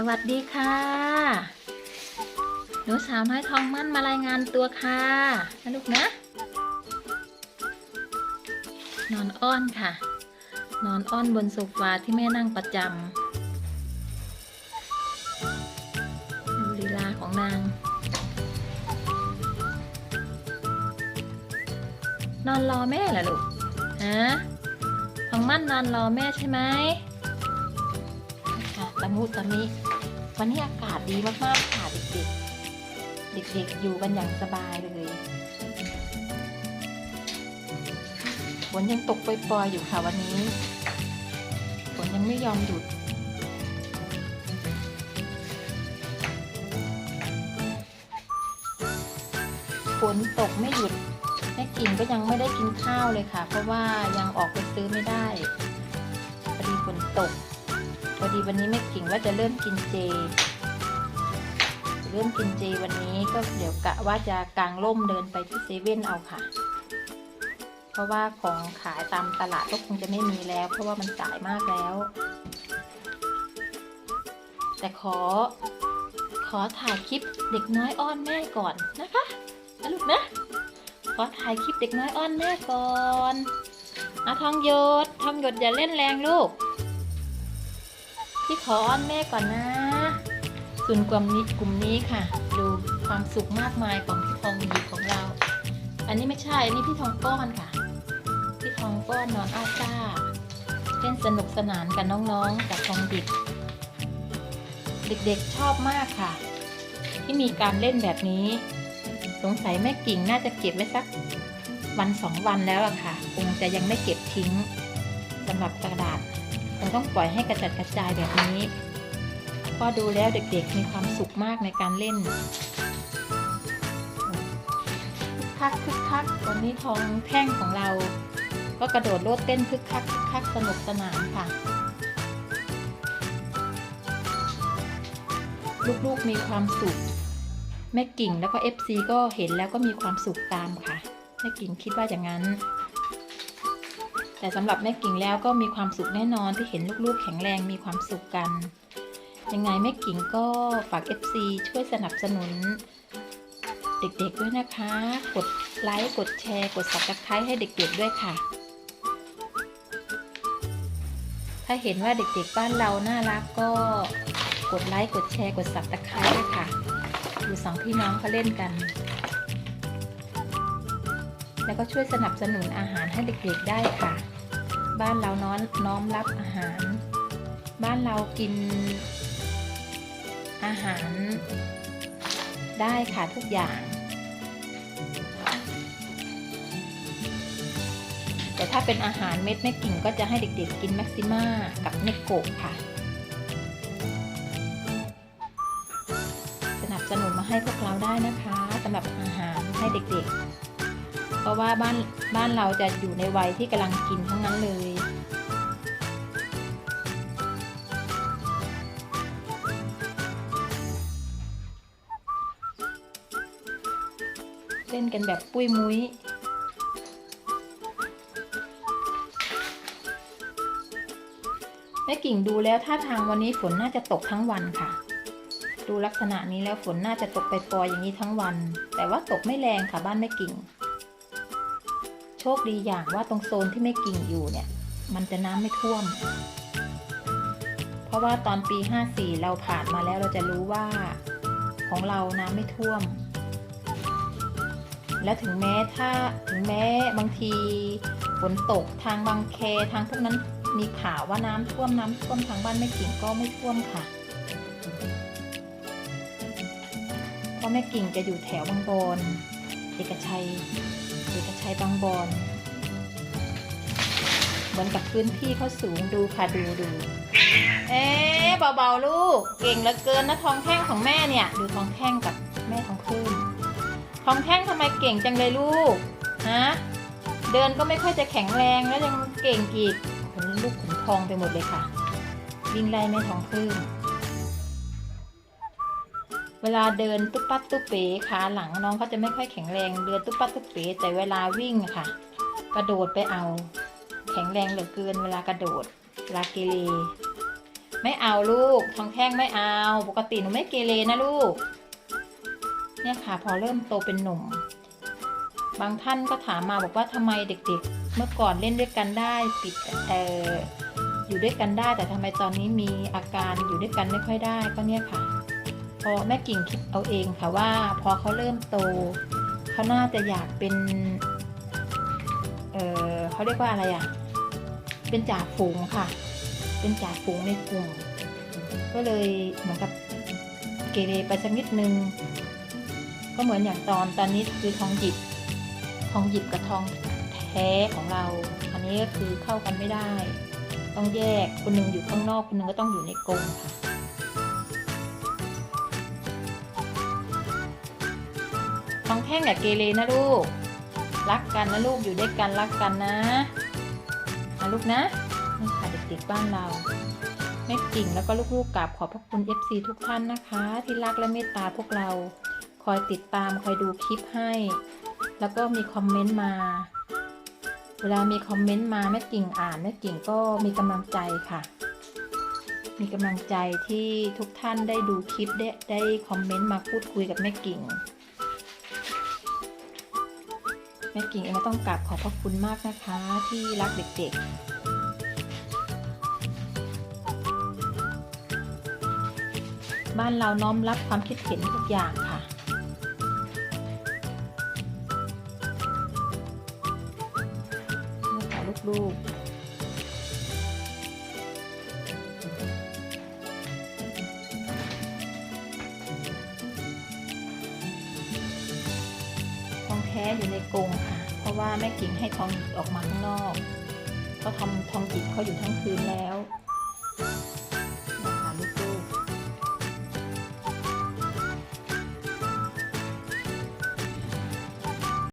สวัสดีค่ะหนูสาวน้อยทองมั่นมารายงานตัวค่ะนะลูกนะ นอนอ้อนค่ะ นอนอ้อนบนโซฟาที่แม่นั่งประจำดูลีลาของนาง นอนรอแม่เหรอลูกฮะทองมั่นนอนรอแม่ใช่ไหมตะมุตะมิ วันนี้อากาศดีมากๆค่ะเด็กๆ เด็กๆอยู่กันอย่างสบายเลยฝนยังตกปล่อยๆอยู่ค่ะวันนี้ฝนยังไม่ยอมหยุดฝนตกไม่หยุดแม่กิ่งก็ยังไม่ได้กินข้าวเลยค่ะ เพราะว่ายังออกไปซื้อไม่ได้พอดีฝนตก พอดีวันนี้แม่กิ่งว่าจะเริ่มกินเจ เริ่มกินเจวันนี้ก็เดี๋ยวกะว่าจะกางร่มเดินไปที่เซเว่นเอาค่ะ เพราะว่าของขายตามตลาดก็คงจะไม่มีแล้ว เพราะว่ามันสายมากแล้ว แต่ขอ ขอถ่ายคลิปเด็กน้อยอ้อนแม่ก่อนนะคะนะลูกนะขอถ่ายคลิปเด็กน้อยอ้อนแม่ก่อนอะทองหยดทองหยดอย่าเล่นแรงลูก พี่ขออ้อนแม่ก่อนนะ ส่วนกลุ่มนี้กลุ่มนี้ค่ะ ดูความสุขมากมายของพี่ทองหยิบของเรา อันนี้ไม่ใช่อันนี้พี่ทองก้อนค่ะ พี่ทองก้อนนอนอ้าซ่าเล่นสนุกสนานกับน้องๆกับทองหยิบเด็กๆชอบมากค่ะ ที่มีการเล่นแบบนี้ สงสัยแม่กิ่งน่าจะเก็บไว้สักวันสองวันแล้วอะค่ะ คงจะยังไม่เก็บทิ้งสำหรับกระดาษ คงต้องปล่อยให้กระจัดกระจายแบบนี้เพอดูแล้วเด็กๆมีความสุขมากในการเล่นคึกคักคึกคักวันนี้ทองแท่งของเรา ก็กระโดดโลดเต้นคึกคักคึกคักสนุกสนานค่ะ ลูกๆมีความสุข แม่กิ่งแล้วก็ FC ก็เห็นแล้วก็มีความสุขตามค่ะ แม่กิ่งคิดว่าอย่างนั้น แต่สำหรับแม่กิ่งแล้วก็มีความสุขแน่นอนที่เห็นลูกๆ แข็งแรงมีความสุขกัน ยังไงแม่กิ่งก็ฝาก FC ช่วยสนับสนุน เด็กๆด้วยนะคะ กดไลค์กดแชร์ กด subscribe ให้เด็กๆด้วยค่ะ ถ้าเห็นว่าเด็กๆบ้านเราน่ารักก็กดไลค์กดแชร์ กด subscribe ด้วยค่ะ ดูสองพี่น้องเขาเล่นกัน แล้วก็ช่วยสนับสนุนอาหารให้เด็กๆได้ค่ะ บ้านเราน้อมน้อมรับอาหาร บ้านเรากินอาหาร ได้ค่ะทุกอย่าง แต่ถ้าเป็นอาหารเม็ดแม่กิ่งก็จะให้เด็กๆกินแม็กซิม่ากับเนโกะค่ะ สนับสนุนมาให้พวกเราได้นะคะสำหรับอาหารให้เด็กๆ ราะว่าบ้านบ้านเราจะอยู่ในวัยที่กำลังกินทั้งนั้นเลยเล่นกันแบบปุ้ยมุ้ยแม่กิ่งดูแล้วท่าทางวันนี้ฝนน่าจะตกทั้งวันค่ะ ดูลักษณะนี้แล้วฝนน่าจะตกไปปล่อยอย่างนี้ทั้งวัน แต่ว่าตกไม่แรงค่ะบ้านแม่กิ่ง คดีอย่างว่าตรงโซนที่แม่กิ่งอยู่เนี่ย มันจะน้ำไม่ท่วม เพราะว่าตอนปี 54 เราผ่านมาแล้วเราจะรู้ว่าของเราน้ำไม่ท่วม และถึงแม้ถ้าถึงแม้บางทีฝนตกทางบางแคทางพวกนั้นมีข่าวว่าน้ำท่วมน้ำท่วมทางบ้านแม่กิ่งก็ไม่ท่วมค่ะเพราะแม่กิ่งจะอยู่แถวบางบอนเอกชัย เอกชัยบางบอนเหมือนกับพื้นที่เขาสูงดูค่ะดูดูเอ๊เบาๆลูก เก่งเหลือเกินนะทองแท่งของแม่เนี่ย ดูทองแท่งกับแม่ทองคืนทองแท่งทำไมเก่งจังเลยลูกฮะเดินก็ไม่ค่อยจะแข็งแรงแล้วยังเก่งอีกขนลูกขนทองไปหมดเลยค่ะ วิ่งไล่แม่ทองคืน เวลาเดินตุ๊บปั๊บตุ๊บเป๋ขาหลังน้องเขาจะไม่ค่อยแข็งแรงเดินตุ๊บปั๊บตุ๊บเป๋แต่เวลาวิ่งค่ะ กระโดดไปเอา แข็งแรงเหลือเกินเวลากระโดดเวลาเกเรไม่เอาลูกทองแท่งไม่เอา ปกติหนูไม่เกเรนะลูก เนี่ยค่ะ พอเริ่มโตเป็นหนุ่ม บางท่านก็ถามมาบอกว่าทำไมเด็กๆ เมื่อก่อนเล่นด้วยกันได้ปิดเอออยู่ด้วยกันได้แต่ทำไมตอนนี้มีอาการอยู่ด้วยกันไม่ค่อยได้ก็เนี่ยค่ะ อแม่กิ่งคิดเอาเองค่ะว่าพอเขาเริ่มโตเขาน่าจะอยากเป็น เออเขาเรียกว่าอะไรอะ่ะ เป็นจ่าฝูงค่ะ เป็นจ่าฝูงในกลุ่ม ก็เลยเหมือนกับเกเรไปสักนิดนึง ก็เหมือนอย่างตอนตอนนี้คือทองหยิบ ทองหยิบกับทองแท้ของเรา อันนี้ก็คือเข้ากันไม่ได้ ต้องแยกคนหนึ่งอยู่ข้างนอกคนหนึ่งก็ต้องอยู่ในกรงค่ะ ทองแท่งอย่าเกเรนะลูก รักกันนะลูกอยู่ด้วยกันรักกันนะนะลูกนะนี่ค่ะเด็กๆบ้านเราแม่กิ่งแล้วก็ลูกๆกราบขอบพระคุณ FC ทุกท่านนะคะ ที่รักและเมตตาพวกเรา คอยติดตามคอยดูคลิปให้ แล้วก็มีคอมเมนต์มา เวลามีคอมเมนต์มาแม่กิ่งอ่านแม่กิ่งก็มีกำลังใจค่ะ มีกำลังใจที่ทุกท่านได้ดูคลิปได้ได้คอมเมนต์มาพูดคุยกับแม่กิ่ง ม่กิ่งเองก็ต้องกราบขอบพระคุณมากนะคะที่รักเด็กๆบ้านเราน้อมรับความคิดเห็นทุกอย่างค่ะ นี่ค่ะลูกๆ แท้อยู่ในกรงค่ะ เพราะว่าแม่กิ่งให้ทองหยิบออกมาข้างนอกเขาทำทองหยิบเขาอยู่ทั้งคืนแล้ว